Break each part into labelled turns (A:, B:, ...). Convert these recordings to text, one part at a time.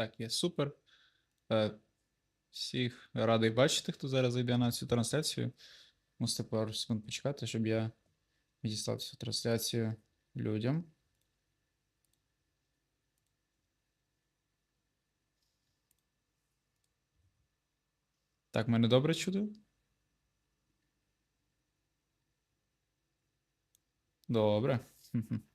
A: Так, є супер. Е, Всіх радий бачити, хто зараз зайде на цю трансляцію. Мусите пару секунд почекати, щоб я відіслав цю трансляцію людям. Так, мене добре чути? Добре.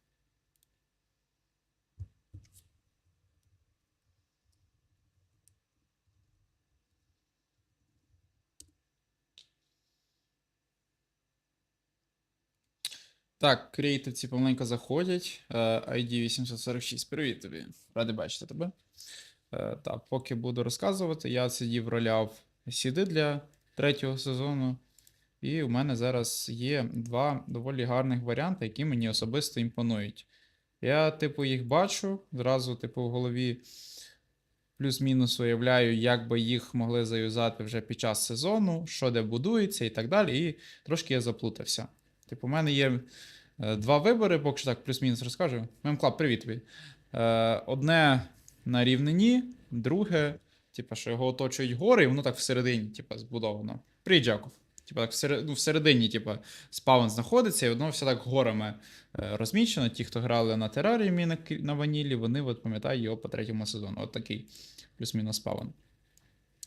A: Так, креативці помаленько заходять. Е, ID 846. Привіт тобі. Радий бачити тебе. Е, Так, поки буду розказувати, я сидів роляв сіди для третього сезону. І у мене зараз є два доволі гарних варіанти, які мені особисто імпонують. Я, типу, їх бачу, зразу, типу, в голові плюс-мінус уявляю, як би їх могли заюзати вже під час сезону, що де будується і так далі. І трошки я заплутався. Типу, у мене є е, два вибори, поки що так плюс-мінус розкажу. Мемклаб, привіт тобі. Е, одне на рівнині, друге, типу, що його оточують гори, і воно так всередині, типу, збудовано. Привіт, Джаков. Типу, так ну, всередині, типу, спаун знаходиться, і воно все так горами е, розмічено. Ті, хто грали на тераріумі на, на ванілі, вони от пам'ятають його по третьому сезону. От такий плюс-мінус спаун.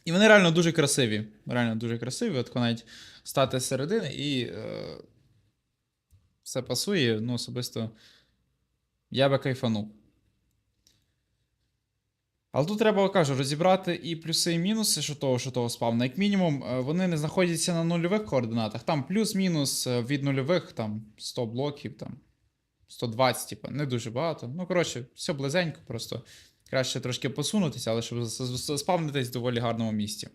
A: І вони реально дуже красиві. Реально дуже красиві. От навіть стати середини і е, все пасує, ну, особисто я би кайфанув. Але тут треба, кажу, розібрати і плюси, і мінуси, що того, що того спавна. Як мінімум, е, вони не знаходяться на нульових координатах. Там плюс-мінус е, від нульових, там 100 блоків, там 120, типу, не дуже багато. Ну, коротше, все близенько, просто краще трошки посунутися, але щоб з- в доволі гарному місці.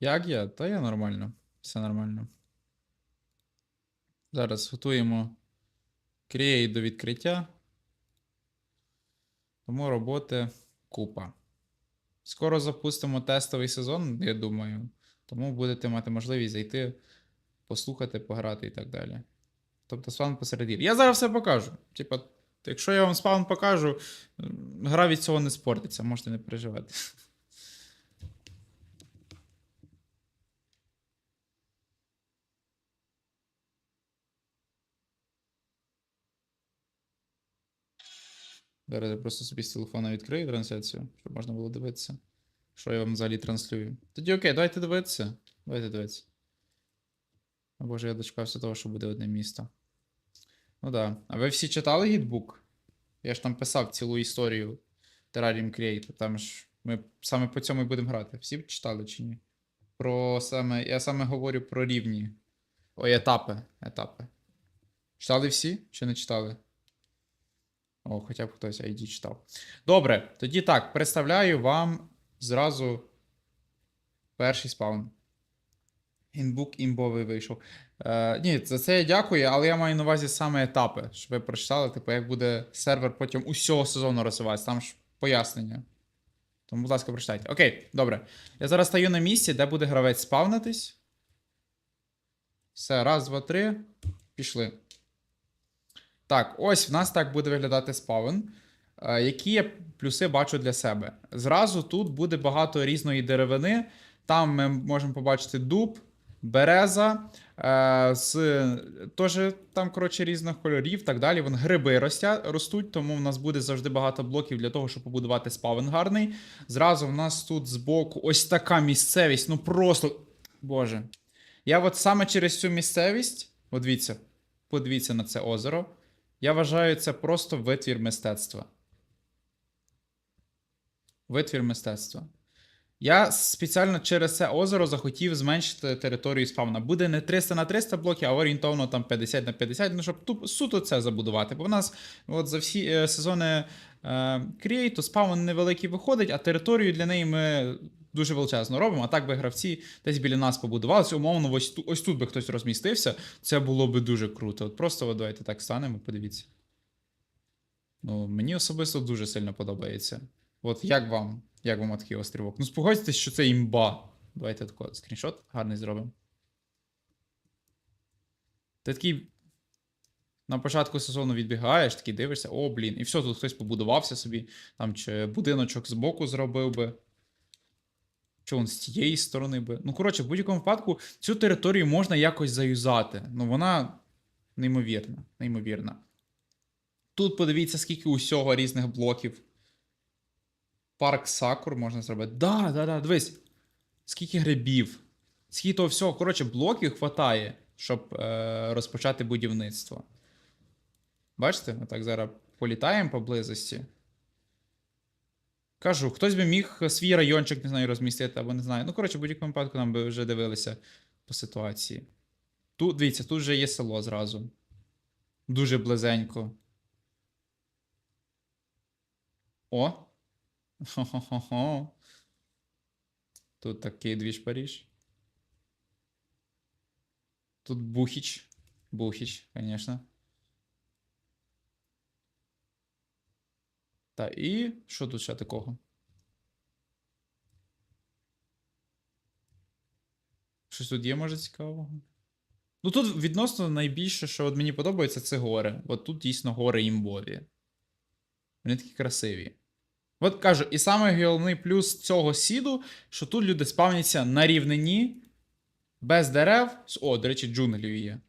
A: Як я? Та я нормально. Все нормально. Зараз готуємо Create до відкриття. Тому роботи купа. Скоро запустимо тестовий сезон, я думаю. Тому будете мати можливість зайти, послухати, пограти і так далі. Тобто спаун посередині. Я зараз все покажу. Типа, якщо я вам спаун покажу, гра від цього не спортиться, можете не переживати. Зараз я просто собі з телефона відкрию трансляцію, щоб можна було дивитися, що я вам взагалі транслюю. Тоді окей, давайте дивитися. Давайте дивитися. О боже, я дочекався того, що буде одне місто. Ну да. А ви всі читали гідбук? Я ж там писав цілу історію Terrarium Create. Там ж ми саме по цьому і будемо грати. Всі читали чи ні? Про саме. Я саме говорю про рівні. Ой, етапи. Етапи. Читали всі? Чи не читали? О, хоча б хтось ID читав. Добре, тоді так, представляю вам зразу перший спаун. Інбук імбовий вийшов. Е, ні, за це я дякую, але я маю на увазі саме етапи, щоб ви прочитали, типу, як буде сервер потім усього сезону розвиватися. Там ж пояснення. Тому, будь ласка, прочитайте. Окей, добре. Я зараз стою на місці, де буде гравець спавнитись. Все, раз, два, три. Пішли. Так, ось в нас так буде виглядати спавн. Е, Які я плюси бачу для себе? Зразу тут буде багато різної деревини. Там ми можемо побачити дуб, береза, е, з теж там, коротше, різних кольорів, так далі. Вон гриби ростя, ростуть, тому в нас буде завжди багато блоків для того, щоб побудувати спавн гарний. Зразу в нас тут збоку ось така місцевість, ну просто. Боже. Я от саме через цю місцевість, от дивіться, подивіться на це озеро. Я вважаю, це просто витвір мистецтва. Витвір мистецтва. Я спеціально через це озеро захотів зменшити територію спавна. Буде не 300 на 300 блоків, а орієнтовно там 50 на 50, ну щоб туп, суто це забудувати. Бо в нас от за всі е, сезони е, крієйту спаун невеликий виходить, а територію для неї ми дуже величезно робимо. А так би гравці десь біля нас побудувалися. Умовно, ось, ту- ось тут би хтось розмістився. Це було би дуже круто. От просто давайте так станемо, подивіться. Ну, мені особисто дуже сильно подобається. От як вам? Як вам такий острівок? Ну, спогодьтесь, що це імба. Давайте тако скріншот гарний зробимо. Ти такий на початку сезону відбігаєш, такий дивишся, о, блін, і все, тут хтось побудувався собі, там чи будиночок збоку зробив би. Чи он з тієї сторони би. Ну, коротше, в будь-якому випадку цю територію можна якось заюзати. Ну, вона неймовірна, неймовірна. Тут подивіться, скільки усього різних блоків. Парк Сакур можна зробити. Да, да, да, дивись. Скільки грибів. Скільки того всього. Коротше, блоків хватає, щоб е, розпочати будівництво. Бачите, ми так зараз політаємо поблизості. Кажу, хтось би міг свій райончик, не знаю, розмістити, або не знаю. Ну, коротше, в будь-якому випадку нам би вже дивилися по ситуації. Тут, дивіться, тут вже є село зразу. Дуже близенько. О! Хо-хо-хо-хо. Тут такий двіж Паріж. Тут Бухіч. Бухіч, звісно. Та і що тут ще такого? Щось тут є, може, цікавого? Ну тут відносно найбільше, що от мені подобається, це гори. От тут дійсно гори імбові. Вони такі красиві. От кажу, і саме головний плюс цього сіду, що тут люди спавняться на рівнині, без дерев. О, до речі, джунглів є.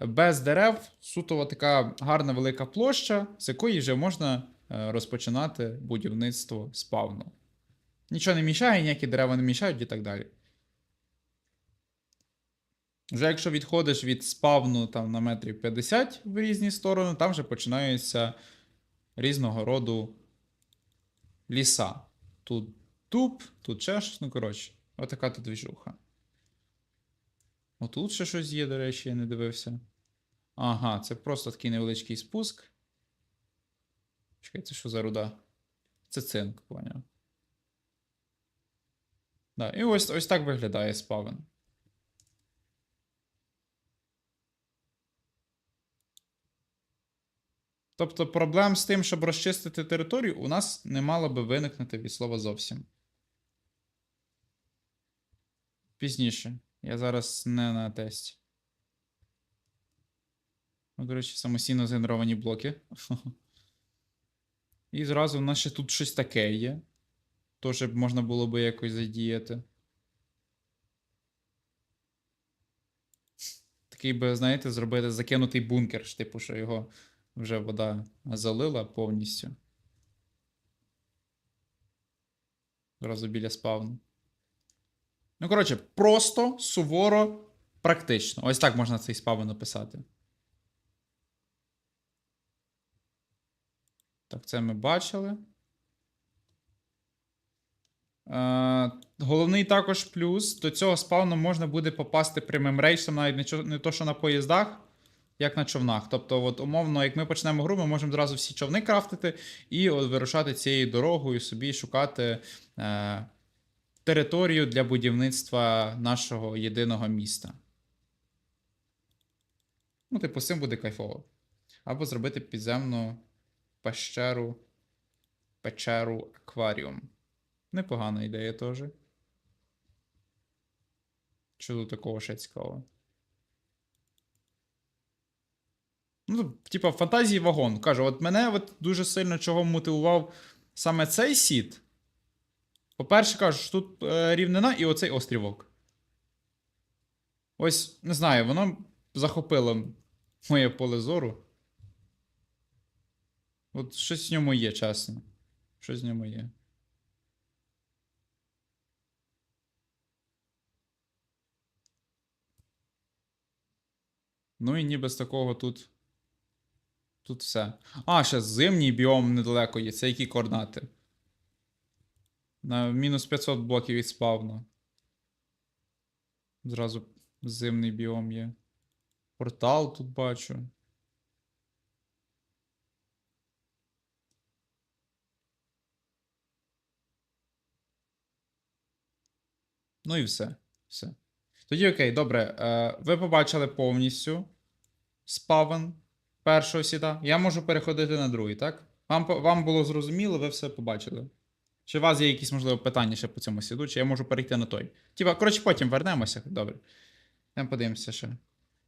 A: Без дерев, суто така гарна велика площа, з якої вже можна розпочинати будівництво спавну. Нічого не мішає, ніякі дерева не мішають і так далі. Вже якщо відходиш від спавну там, на метрів 50 в різні сторони, там вже починаються різного роду ліса. Тут дуб, тут ще щось, ну коротше, отака тут двіжуха. Отут ще щось є, до речі, я не дивився. Ага, це просто такий невеличкий спуск. Чекай, це що за руда? Це цинк, поняв. Да, і ось, ось так виглядає спавен. Тобто проблем з тим, щоб розчистити територію, у нас не мало би виникнути від слова зовсім. Пізніше. Я зараз не на тесті. Ну, до речі, самостійно згенеровані блоки. І зразу в нас ще тут щось таке є. Тож можна було би якось задіяти. Такий би, знаєте, зробити закинутий бункер, типу, що його вже вода залила повністю. Зразу біля спавну. Ну, коротше, просто, суворо, практично. Ось так можна цей спавн написати. Так, це ми бачили. Е, головний також плюс: до цього спавну можна буде попасти прямим рейсом, навіть не, не то, що на поїздах, як на човнах. Тобто, от, умовно, як ми почнемо гру, ми можемо зразу всі човни крафтити і от, вирушати цією дорогою собі шукати е, територію для будівництва нашого єдиного міста. Ну, типу, цим буде кайфово. Або зробити підземну пещеру, печеру акваріум. Непогана ідея теж. Що тут такого ще цікавого? Ну, типа, фантазії вагон. Кажу, от мене от дуже сильно чого мотивував саме цей сіт. По-перше, кажу, тут е, рівнина і оцей острівок. Ось, не знаю, воно захопило моє поле зору. От щось в ньому є, чесно. Щось в ньому є. Ну і ніби з такого тут. Тут все. А, ще зимній біом недалеко є. Це які координати? На мінус 500 блоків від спавну. Зразу зимний біом є. Портал тут бачу. Ну і все. Все. Тоді окей, добре. Е, ви побачили повністю спавн першого сіда. Я можу переходити на другий, так? Вам, вам було зрозуміло, ви все побачили. Чи у вас є якісь, можливо, питання ще по цьому сіду, чи я можу перейти на той? Типа, коротше, потім вернемося. Добре. Йдемо подивимося ще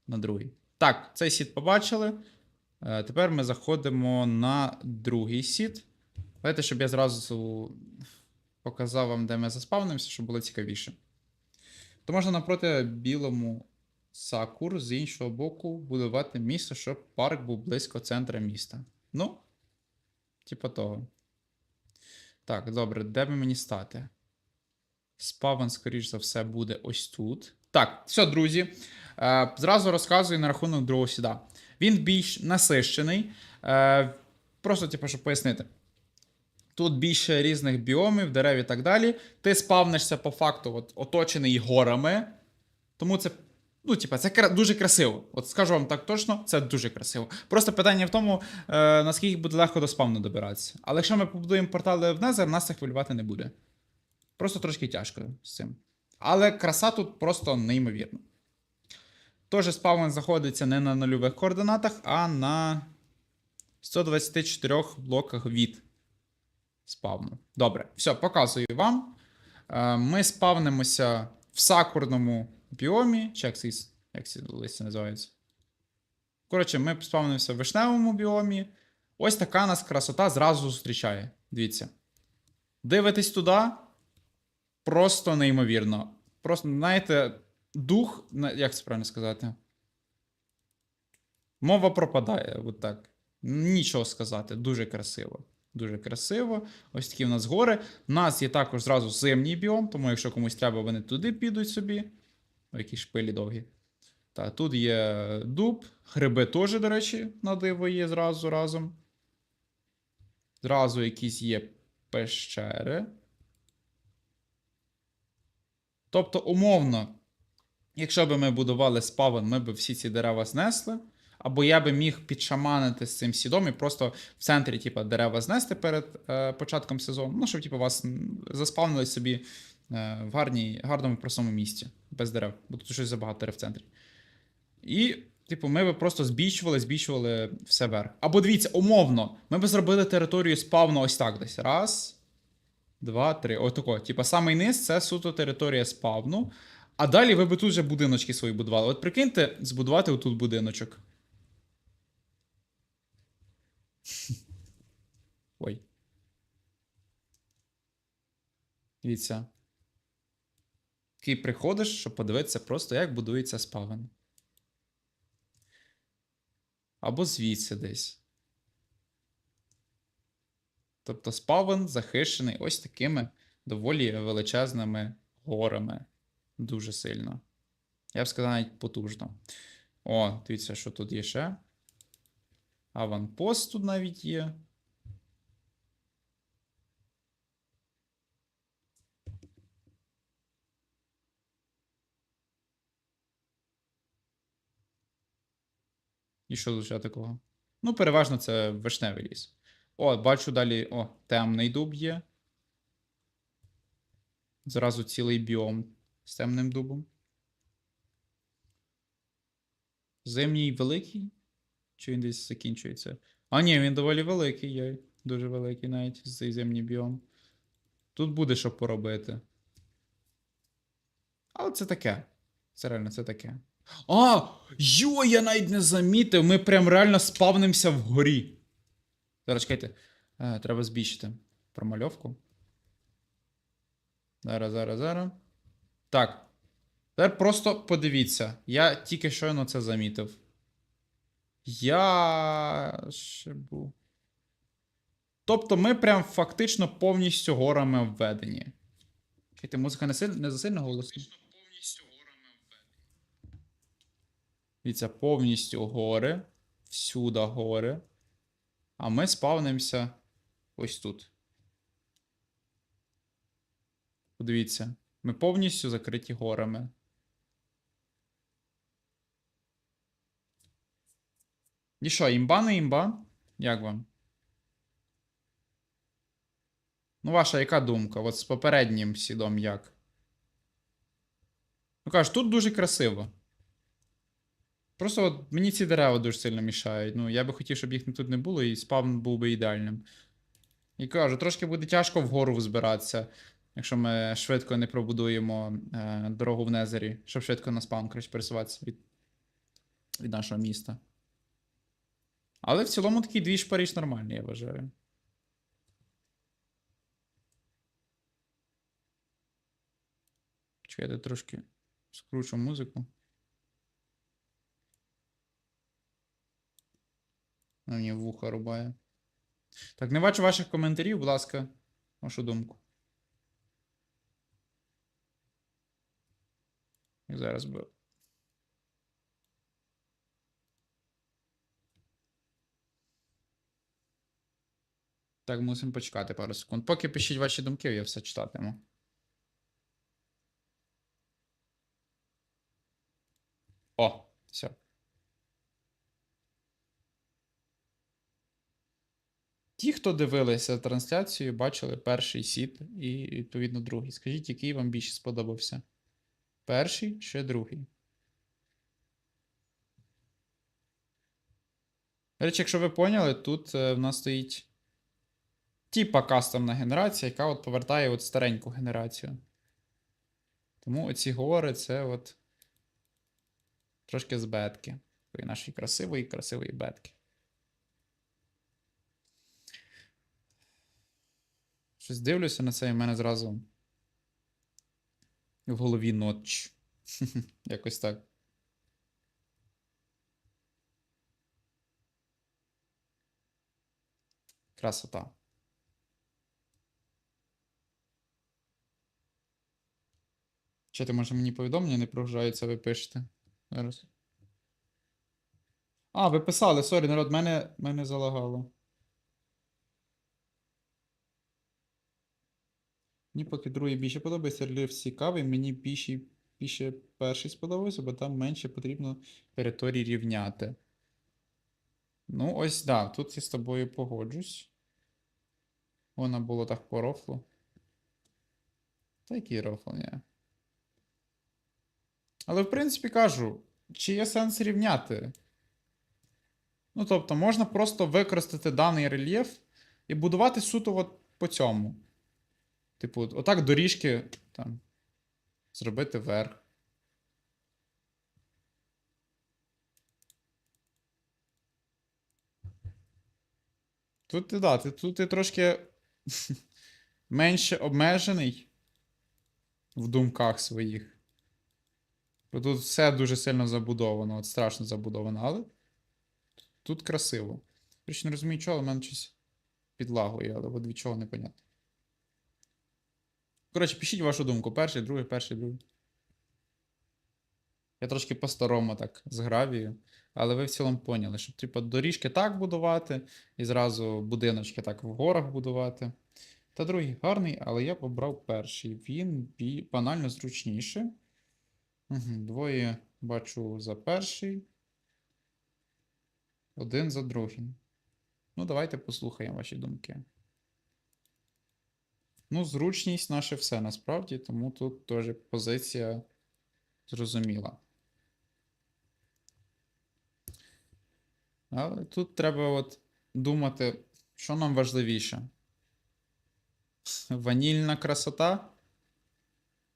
A: на другий. Так, цей сіт побачили. Е, тепер ми заходимо на другий сіт. Давайте, щоб я зразу показав вам, де ми заспавнимося, щоб було цікавіше. То можна напроти білому сакур з іншого боку будувати місто, щоб парк був близько центра міста. Ну, типа того. Так, добре, де би мені стати? Спавен, скоріш за все, буде ось тут. Так, все, друзі. Е, зразу розказую на рахунок другого сіда. Він більш насищений. Е, просто, типу, щоб пояснити. Тут більше різних біомів, дерев і так далі. Ти спавнишся по факту от, оточений горами. Тому це, ну, типа, це дуже красиво. От скажу вам так точно, це дуже красиво. Просто питання в тому, е, наскільки буде легко до спавну добиратися. Але якщо ми побудуємо портали в Незер, нас це хвилювати не буде. Просто трошки тяжко з цим. Але краса тут просто неймовірна. Тож спавн знаходиться не на нульових координатах, а на 124 блоках від спавну. Добре, все, показую вам. Е, Ми спавнимося в сакурному біомі. Чи як ці, листя називаються? Коротше, ми спавнимося в вишневому біомі. Ось така нас красота зразу зустрічає. Дивіться. Дивитесь туди. Просто неймовірно. Просто, знаєте, дух, як це правильно сказати? Мова пропадає, от так. Нічого сказати, дуже красиво. Дуже красиво. Ось такі в нас гори. У нас є також зразу зимній біом, тому якщо комусь треба, вони туди підуть собі. О, які шпилі довгі. Та, тут є дуб, гриби теж, до речі, на диво є зразу разом. Зразу якісь є пещери. Тобто, умовно, якщо б ми будували спавен, ми б всі ці дерева знесли. Або я би міг підшаманити з цим сідом і просто в центрі, типу, дерева знести перед е, початком сезону. Ну, щоб типу, вас заспавнили собі е, в гарній, гарному простому місці, без дерев, бо тут щось забагато дерев в центрі. І, типу, ми би просто збільшували, збільшували все вверх. Або дивіться, умовно, ми би зробили територію спавну ось так десь. Раз, два, три. Отако. Типа, самий низ це суто територія спавну. А далі ви би тут вже будиночки свої будували. От прикиньте, збудувати отут будиночок. Ой. Дивіться. Такий приходиш, щоб подивитися просто, як будується спавен. Або звідси десь. Тобто спавен захищений ось такими доволі величезними горами. Дуже сильно. Я б сказав, навіть потужно. О, дивіться, що тут є ще. Аванпост тут навіть є. І що ще такого? Ну, переважно це вишневий ліс. О, бачу далі. О, темний дуб є. Зразу цілий біом з темним дубом. Зимній великий? Чи він десь закінчується? А, ні, він доволі великий є. Дуже великий навіть цей зимній біом. Тут буде що поробити. Але це таке. Це реально це таке. А! Йо, я навіть не замітив. Ми прям реально спавнимося вгорі. Зараз чекайте. Е, треба збільшити промальовку. Зараз, зараз, зараз. Так. Тепер просто подивіться. Я тільки щойно це замітив. Я ще був. Тобто ми прям фактично повністю горами обведені. Чекайте, музика не, силь... не засильно голосно? Дивіться, повністю гори. Всюди гори. А ми спавнимося ось тут. Подивіться, ми повністю закриті горами. І що, імба не імба? Як вам? Ну, ваша яка думка? От з попереднім сідом як? Ну кажеш, тут дуже красиво. Просто от мені ці дерева дуже сильно мішають. Ну, я би хотів, щоб їх тут не було, і спавн був би ідеальним. І кажу, трошки буде тяжко вгору взбиратися, якщо ми швидко не пробудуємо е, дорогу в Незері, щоб швидко на коротше, пересуватися від, від нашого міста. Але в цілому такий двіж Париж нормальний, я вважаю. Чекайте, трошки скручу музику. Мені вуха рубає. Так, не бачу ваших коментарів, будь ласка, вашу думку. І зараз би. Так, мусимо почекати пару секунд. Поки пишіть ваші думки, я все читатиму. О, все. Ті, хто дивилися трансляцію, бачили перший сіт і, відповідно, другий. Скажіть, який вам більше сподобався? Перший чи другий? До речі, якщо ви поняли, тут е, в нас стоїть типа кастомна генерація, яка от повертає от стареньку генерацію. Тому оці гори це от трошки з бетки. Нашої красивої, красивої бетки. Щось дивлюся на це, і в мене зразу в голові ноч. Якось так. Красота. Чи ти може мені повідомлення не прогружається, ви пишете? Зараз. А, ви писали, сорі, народ, мене, мене залагало. Мені поки другий більше подобається, рельєф цікавий, мені більше, більше перший сподобався, бо там менше потрібно території рівняти. Ну, ось да, тут я з тобою погоджусь. Вона було так по рофлу. Та який рофл, ні. Але в принципі кажу, чи є сенс рівняти? Ну, тобто, можна просто використати даний рельєф і будувати суто от по цьому. Типу, отак доріжки там. Зробити вверх. Тут да, ти, тут ти трошки менше обмежений в думках своїх. Бо тут все дуже сильно забудовано, от страшно забудовано, але тут красиво. Річ не розумію, чого, але в мене щось підлагує, але від чого непонятно. Коротше, пишіть вашу думку. Перший, другий, перший, другий. Я трошки по-старому так з гравію, але ви в цілому поняли, щоб, типу, доріжки так будувати, і зразу будиночки так в горах будувати. Та другий гарний, але я обрав перший. Він банально зручніший. Двоє бачу за перший. Один за другий. Ну, давайте послухаємо ваші думки. Ну, зручність наше все насправді, тому тут теж позиція зрозуміла. Але тут треба от думати, що нам важливіше. Ванільна красота,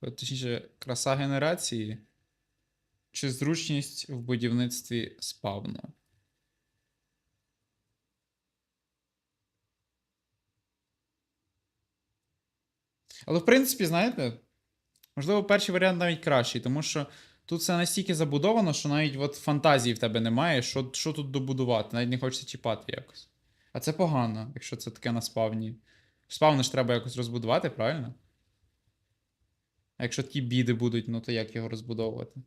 A: точніше, краса генерації, чи зручність в будівництві спавну. Але, в принципі, знаєте, можливо, перший варіант навіть кращий, тому що тут все настільки забудовано, що навіть от фантазії в тебе немає, що, що тут добудувати, навіть не хочеться чіпати якось. А це погано, якщо це таке на спавні. Спавни ж треба якось розбудувати, правильно? А якщо такі біди будуть, ну то як його розбудовувати?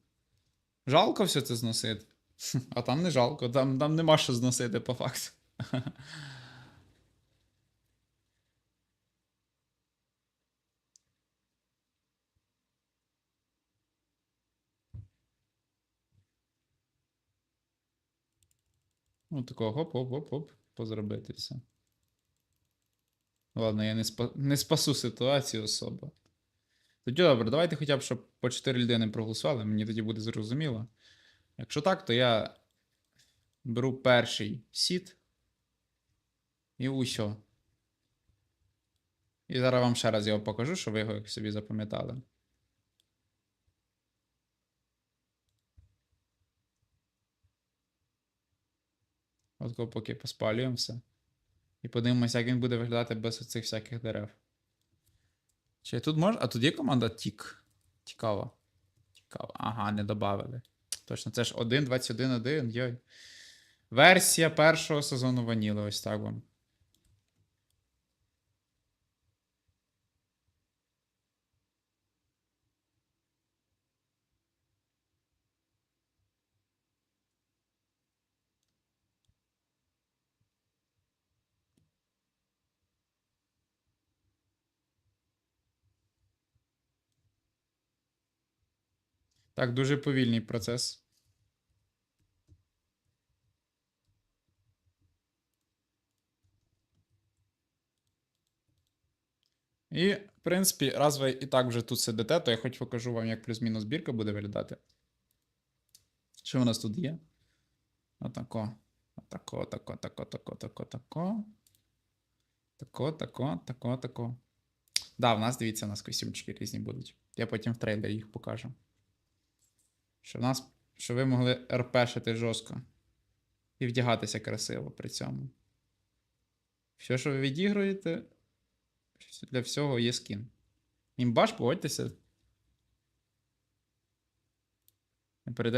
A: Жалко все це зносити. А там не жалко, там, там нема що зносити по факту. Ну, такого хоп-хоп-хоп-хоп, позробити все. Ладно, я не, спа... не спасу ситуацію особо. Тоді добре, давайте хоча б, щоб по 4 людини проголосували, мені тоді буде зрозуміло. Якщо так, то я беру перший сіт і усьо. І зараз вам ще раз його покажу, щоб ви його собі запам'ятали. От поки поспалюємо все. І подивимося, як він буде виглядати без оцих всяких дерев. Чи тут можна. А тут є команда Тік. Цікаво. Цікаво. Ага, не додали. Точно, це ж 1.21.1, йой. Версія першого сезону Ваніли, ось так вам. Так, дуже повільний процес. І, в принципі, раз ви і так вже тут сидите, то я хоч покажу вам, як плюс-мінус збірка буде виглядати. Що у нас тут є? Отако. Отако, тако, тако, тако, тако, тако. Тако, тако, тако, тако. Да, в нас, дивіться, у нас костюмчики різні будуть. Я потім в трейлері їх покажу. Що в нас, що ви могли РПшити жорстко. І вдягатися красиво при цьому. Все, що ви відігруєте, для всього є скін. Імбаш, погодьтеся.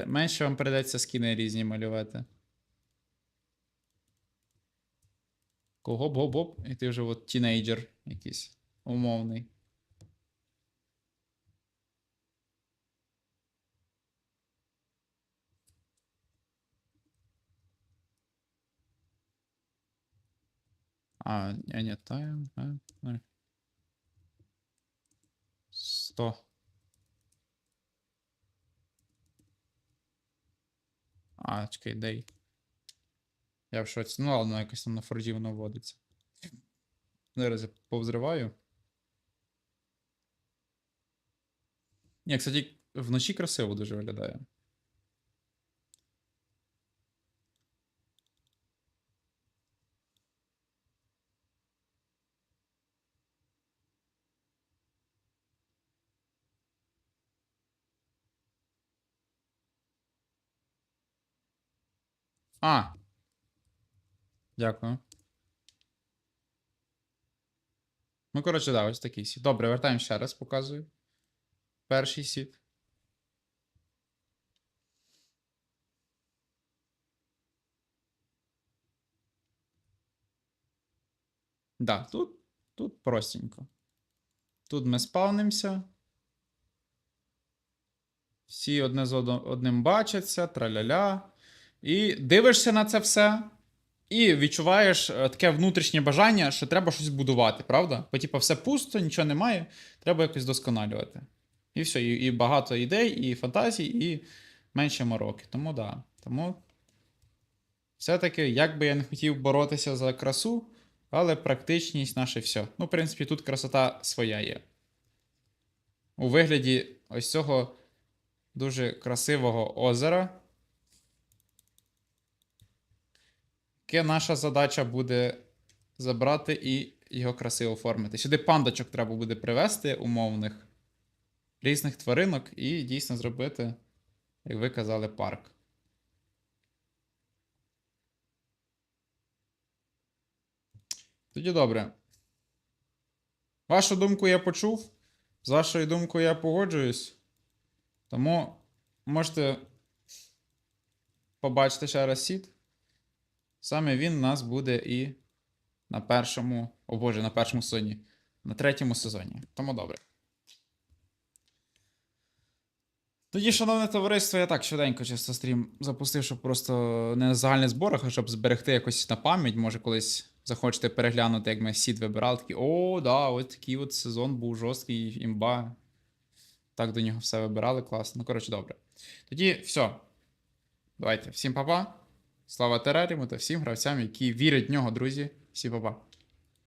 A: Менше вам передається скіни різні малювати. Кого гоп гоп і ти вже от тінейджер якийсь умовний. А, не, не, тайм. а, а. Сто. А, чекай, дей. Я в шоці. Ну ладно, якось там на форді воно вводиться. Зараз я повзриваю. Ні, кстати, вночі красиво дуже виглядає. А. Дякую. Ну, коротше, да, ось такий сіт. Добре, вертаємо ще раз, показую. Перший сіт. Да, тут, тут простенько. Тут ми спавнимося. Всі одне з одним бачаться, траля-ля. І дивишся на це все, і відчуваєш е, таке внутрішнє бажання, що треба щось будувати, правда? Бо типу, все пусто, нічого немає, треба якось досконалювати. І все, і, і багато ідей, і фантазій, і менше мороки. Тому да. Тому все-таки, як би я не хотів боротися за красу, але практичність наше все. Ну, в принципі, тут красота своя є. У вигляді ось цього дуже красивого озера. Наша задача буде забрати і його красиво оформити. Сюди пандочок треба буде привезти умовних різних тваринок і дійсно зробити, як ви казали, парк. Тоді добре. Вашу думку я почув. З вашою думкою я погоджуюсь. Тому можете побачити ще раз сіт. Саме він у нас буде і на першому, о боже, на першому сезоні, на третьому сезоні. Тому добре. Тоді, шановне товариство, я так швиденько чисто стрім запустив, щоб просто не на загальних зборах, а щоб зберегти якось на пам'ять. Може, колись захочете переглянути, як ми сіт вибирали. Такі, о, да, ось такий от сезон був жорсткий, імба. Так до нього все вибирали, класно. Ну, коротше, добре. Тоді все. Давайте, всім па-па. Слава Тераріму та всім гравцям, які вірять в нього, друзі. Всі па-па.